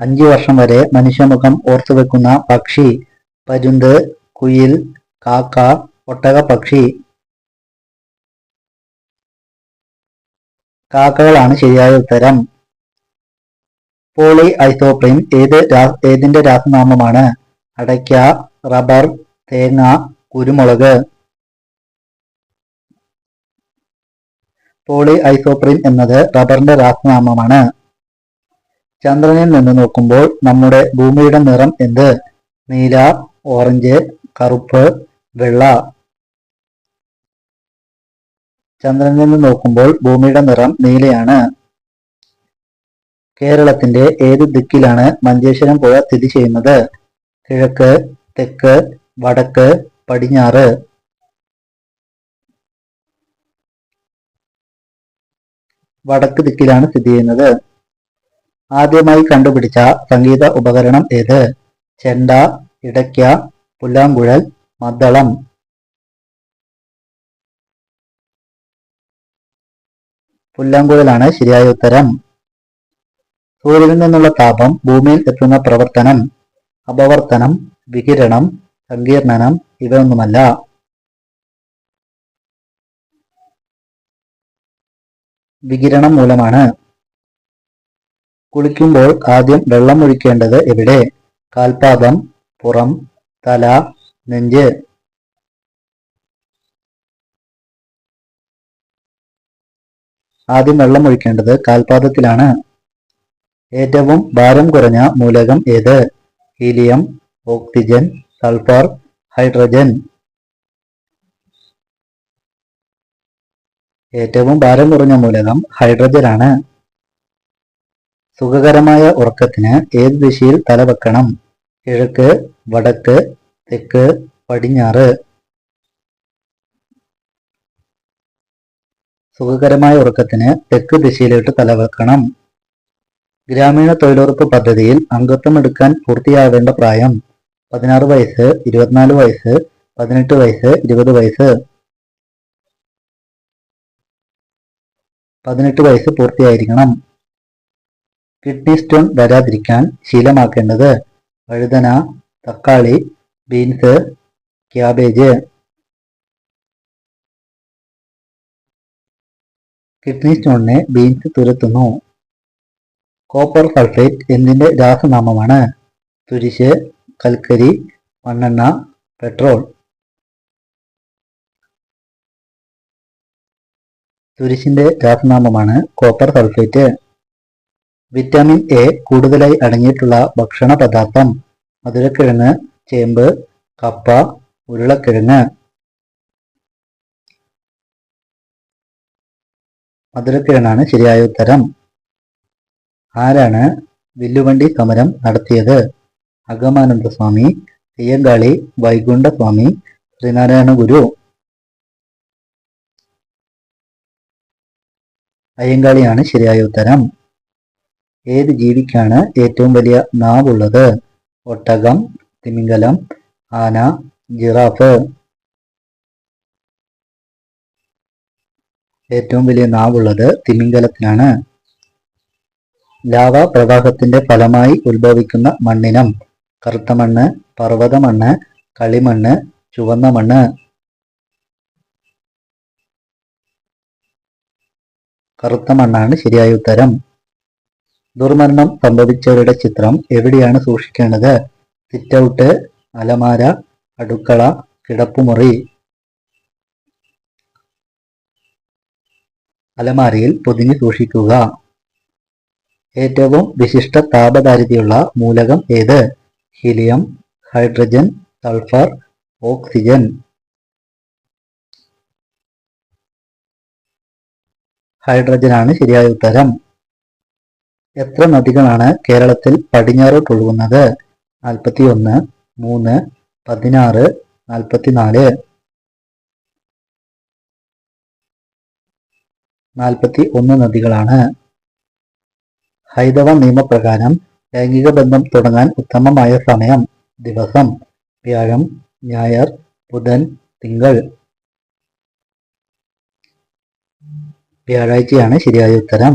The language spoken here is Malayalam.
അഞ്ചു വർഷം വരെ മനുഷ്യമുഖം ഓർത്തുവെക്കുന്ന പക്ഷി പരുന്ത് കുയിൽ കാക്ക ഒട്ടക പക്ഷി. കാക്കകളാണ് ശരിയായ ഉത്തരം. പോളി ഐസോപ്രീൻ ഏത് ഏതിന്റെ രാസനാമമാണ്? അടയ്ക്ക റബ്ബർ തേങ്ങ കുരുമുളക്. പോളി ഐസോപ്രീൻ എന്നത് റബ്ബറിന്റെ രാസനാമമാണ്. ചന്ദ്രനിൽ നിന്ന് നോക്കുമ്പോൾ നമ്മുടെ ഭൂമിയുടെ നിറം എന്ത്? നീല ഓറഞ്ച് കറുപ്പ് വെള്ള. ചന്ദ്രനിൽ നിന്ന് നോക്കുമ്പോൾ ഭൂമിയുടെ നിറം നീലയാണ്. കേരളത്തിന്റെ ഏത് ദിക്കിലാണ് മഞ്ചേശ്വരം പുഴ സ്ഥിതി ചെയ്യുന്നത്? കിഴക്ക് തെക്ക് വടക്ക് പടിഞ്ഞാറ്. വടക്ക് ദിക്കിലാണ് സ്ഥിതി ചെയ്യുന്നത്. ആദ്യമായി കണ്ടുപിടിച്ച സംഗീത ഉപകരണം ഏത്? ചെണ്ട ഇടയ്ക്ക പുല്ലാങ്കുഴൽ മദ്ദളം. പുല്ലാങ്കുഴലാണ് ശരിയായ ഉത്തരം. സൂര്യനിൽ നിന്നുള്ള താപം ഭൂമിയിൽ എത്തുന്ന പ്രവർത്തനം അപവർത്തനം വികിരണം സങ്കീർണനം ഇവയൊന്നുമല്ല. വികിരണം മൂലമാണ് കുളിക്കുമ്പോൾ ആദ്യം വെള്ളം ഒഴിക്കേണ്ടത് എവിടെ? കാൽപാദം പുറം തല നെഞ്ച്. ആദ്യം വെള്ളം ഒഴിക്കേണ്ടത് കാൽപാദത്തിലാണ്. ഏറ്റവും ഭാരം കുറഞ്ഞ മൂലകം ഏത്? Helium oxygen sulphur hydrogen. ഏറ്റവും ഭാരം കുറഞ്ഞ മൂലകം ഹൈഡ്രജൻ ആണ് സുഖകരമായ ഉറക്കത്തിന് ഏത് ദിശയിൽ തല വെക്കണം? കിഴക്ക് വടക്ക് തെക്ക് പടിഞ്ഞാറ്. സുഖകരമായ ഉറക്കത്തിന് തെക്ക് ദിശയിലോട്ട് തല വെക്കണം. ഗ്രാമീണ തൊഴിലുറപ്പ് പദ്ധതിയിൽ അംഗത്വം എടുക്കാൻ പൂർത്തിയാവേണ്ട പ്രായം പതിനാറ് വയസ്സ് ഇരുപത്തിനാല് വയസ്സ് പതിനെട്ട് വയസ്സ് ഇരുപത് വയസ്സ്. പതിനെട്ട് വയസ്സ് പൂർത്തിയായിരിക്കണം. കിഡ്നി സ്റ്റോൺ വരാതിരിക്കാൻ ശീലമാക്കേണ്ടത് വഴുതന തക്കാളി ബീൻസ് ക്യാബേജ്. കിഡ്നി സ്റ്റോണിനെ ബീൻസ് തുരത്തുന്നു. കോപ്പർ സൾഫേറ്റ് എന്തിന്റെ രാസനാമമാണ്? തുരിശ് കൽക്കരി മണ്ണെണ്ണ പെട്രോൾ. തുരിശിന്റെ രാസനാമമാണ് കോപ്പർ സൾഫേറ്റ്. വിറ്റാമിൻ എ കൂടുതലായി അടങ്ങിയിട്ടുള്ള ഭക്ഷണ പദാർത്ഥം മധുരക്കിഴങ്ങ് ചേമ്പ് കപ്പ ഉരുളക്കിഴങ്ങ്. മധുരക്കിഴങ്ങാണ് ശരിയായ ഉത്തരം. ആരാണ് വില്ലുവണ്ടി സമരം നടത്തിയത്? അഗമാനന്ദ സ്വാമി തെയ്യങ്കാളി വൈകുണ്ഠ സ്വാമി ശ്രീനാരായണ ഗുരു അയ്യങ്കാളിയാണ് ശരിയായ ഉത്തരം. ഏത് ജീവിക്കാണ് ഏറ്റവും വലിയ നാവുള്ളത്? ഒട്ടകം തിമിംഗലം ആന ജിറാഫ്. ഏറ്റവും വലിയ നാവുള്ളത് തിമിംഗലത്തിനാണ്. ലാവ പ്രവാഹത്തിന്റെ ഫലമായി ഉത്ഭവിക്കുന്ന മണ്ണിനം. കറുത്ത മണ്ണ് പർവത മണ്ണ് കളിമണ്ണ് ചുവന്ന മണ്ണ്. കറുത്ത മണ്ണാണ് ശരിയായ ഉത്തരം. ദുർമരണം സംഭവിച്ചവരുടെ ചിത്രം എവിടെയാണ് സൂക്ഷിക്കേണ്ടത്? സിറ്റൗട്ട് അലമാര അടുക്കള കിടപ്പുമുറി. അലമാരയിൽ പൊതിഞ്ഞു സൂക്ഷിക്കുക. ഏറ്റവും വിശിഷ്ട താപധാരിതയുള്ള മൂലകം ഏത്? Helium hydrogen sulphur oxygen. ഹൈഡ്രജനാണ് ശരിയായ ഉത്തരം. എത്ര നദികളാണ് കേരളത്തിൽ പടിഞ്ഞാറോട്ട് ഒഴുകുന്നത്? നാൽപ്പത്തി ഒന്ന് മൂന്ന് പതിനാറ് നാൽപ്പത്തിനാല് നാൽപ്പത്തി ഒന്ന് നദികളാണ്. ഹൈതവ നിയമപ്രകാരം ലൈംഗിക ബന്ധം തുടങ്ങാൻ ഉത്തമമായ സമയം ദിവസം വ്യാഴം ഞായർ ബുധൻ തിങ്കൾ. വ്യാഴാഴ്ചയാണ് ശരിയായ ഉത്തരം.